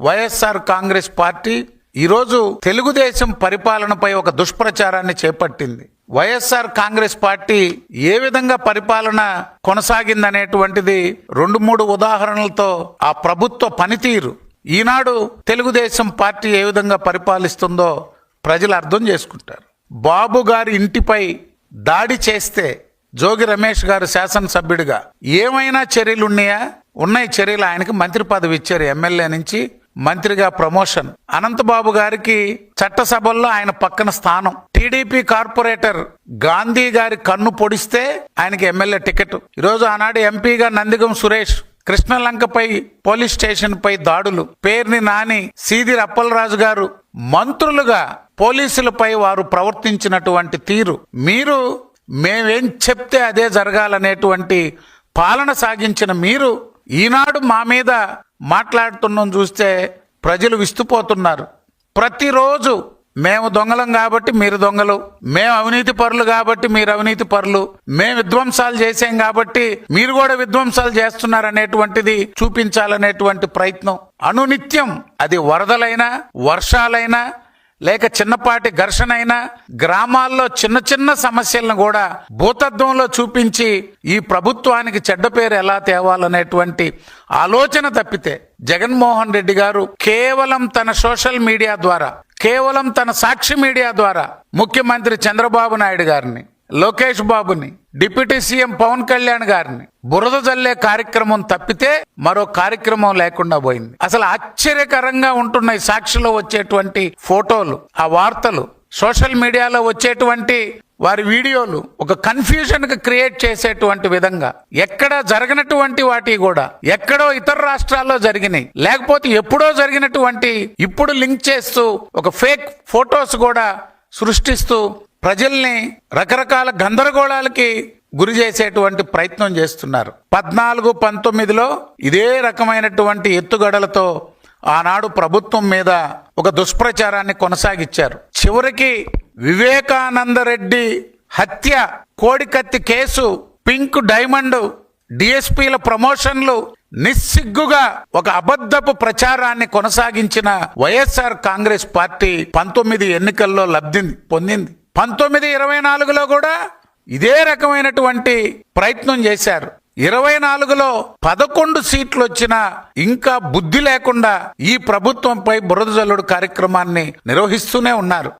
YSR Congress party ఈరోజు తెలుగుదేశం పరిపాలనపై ఒక దుష్ప్రచారాన్ని చేపట్టింది. వైఎస్ఆర్ కాంగ్రెస్ పార్టీ ఏ విధంగా పరిపాలన కొనసాగిందనేటువంటిది రెండు మూడు ఉదాహరణలతో ఆ ప్రభుత్వ పనితీరు ఈనాడు తెలుగుదేశం పార్టీ ఏ విధంగా పరిపాలిస్తుందో ప్రజలు అర్థం చేసుకుంటారు. బాబు గారి ఇంటిపై దాడి చేస్తే జోగి రమేష్ గారు శాసనసభ్యుడిగా ఏమైనా చర్యలు ఉన్నాయా ఉన్నాయి చర్యలు ఆయనకి మంత్రి పదవి ఇచ్చారు ఎమ్మెల్యే నుంచి. మంత్రిగా ప్రమోషన్. అనంతబాబు గారికి చట్టసభల్లో ఆయన పక్కన స్థానం. టీడీపీ కార్పొరేటర్ గాంధీ గారి కన్ను పొడిస్తే ఆయనకి ఎమ్మెల్యే టికెట్. ఈరోజు ఆనాడు ఎంపీగా నందిగం సురేష్ కృష్ణలంకపై పోలీస్ స్టేషన్ పై దాడులు. పేర్ని నాని సీదిర్ అప్పలరాజు గారు మంత్రులుగా పోలీసులపై వారు ప్రవర్తించినటువంటి తీరు. మీరు మేమేం చెప్తే అదే జరగాలనేటువంటి పాలన సాగించిన మీరు ఈనాడు మా మీద మాట్లాడుతున్నాం చూస్తే ప్రజలు విస్తుపోతున్నారు. ప్రతిరోజు మేము దొంగలం కాబట్టి మీరు దొంగలు మేము అవినీతి పరులు కాబట్టి మీరు అవినీతి పరులు మేము విధ్వంసాలు చేసాం కాబట్టి మీరు కూడా విధ్వంసాలు చేస్తున్నారు అనేటువంటిది చూపించాలనేటువంటి ప్రయత్నం. అనునిత్యం అది వరదలైనా వర్షాలైనా లేక చిన్నపాటి ఘర్షణ అయినా గ్రామాల్లో చిన్న చిన్న సమస్యలను కూడా భూతత్వంలో చూపించి ఈ ప్రభుత్వానికి చెడ్డ పేరు ఎలా తేవాలనేటువంటి ఆలోచన తప్పితే జగన్మోహన్ రెడ్డి గారు కేవలం తన సోషల్ మీడియా ద్వారా కేవలం తన సాక్షి మీడియా ద్వారా ముఖ్యమంత్రి చంద్రబాబు నాయుడు గారిని లోకేష్ బాబుని డిప్యూటీ సీఎం పవన్ కళ్యాణ్ గారిని బురద జల్లే కార్యక్రమం తప్పితే మరో కార్యక్రమం లేకుండా పోయింది. అసలు ఆశ్చర్యకరంగా ఉంటున్నాయి సాక్షిలో వచ్చేటువంటి ఫోటోలు ఆ వార్తలు. సోషల్ మీడియాలో వచ్చేటువంటి వారి వీడియోలు ఒక కన్ఫ్యూజన్కి క్రియేట్ చేసేటువంటి విధంగా. ఎక్కడ జరగనటువంటి వాటి కూడా ఎక్కడో ఇతర రాష్ట్రాల్లో జరిగినాయి. లేకపోతే ఎప్పుడో జరిగినటువంటి ఇప్పుడు లింక్ చేస్తూ ఒక ఫేక్ ఫొటోస్ కూడా సృష్టిస్తూ ప్రజల్ని రకరకాల గందరగోళాలకి గురి చేసేటువంటి ప్రయత్నం చేస్తున్నారు. పద్నాలుగు పంతొమ్మిదిలో ఇదే రకమైనటువంటి ఎత్తుగడలతో ఆనాడు ప్రభుత్వం మీద ఒక దుష్ప్రచారాన్ని కొనసాగించారు. చివరికి వివేకానందరెడ్డి హత్య కోడికత్తి కేసు పింక్ డైమండ్ డిఎస్పీల ప్రమోషన్లు నిస్సిగ్గుగా ఒక అబద్ధపు ప్రచారాన్ని కొనసాగించిన వైఎస్ఆర్ కాంగ్రెస్ పార్టీ పంతొమ్మిది ఎన్నికల్లో లబ్ధి పొందింది. పంతొమ్మిది ఇరవై నాలుగులో కూడా ఇదే రకమైనటువంటి ప్రయత్నం చేశారు. ఇరవై నాలుగులో పదకొండు సీట్లు వచ్చినా ఇంకా బుద్ధి లేకుండా ఈ ప్రభుత్వంపై బురద జల్లుడు కార్యక్రమాన్ని నిర్వహిస్తూనే ఉన్నారు.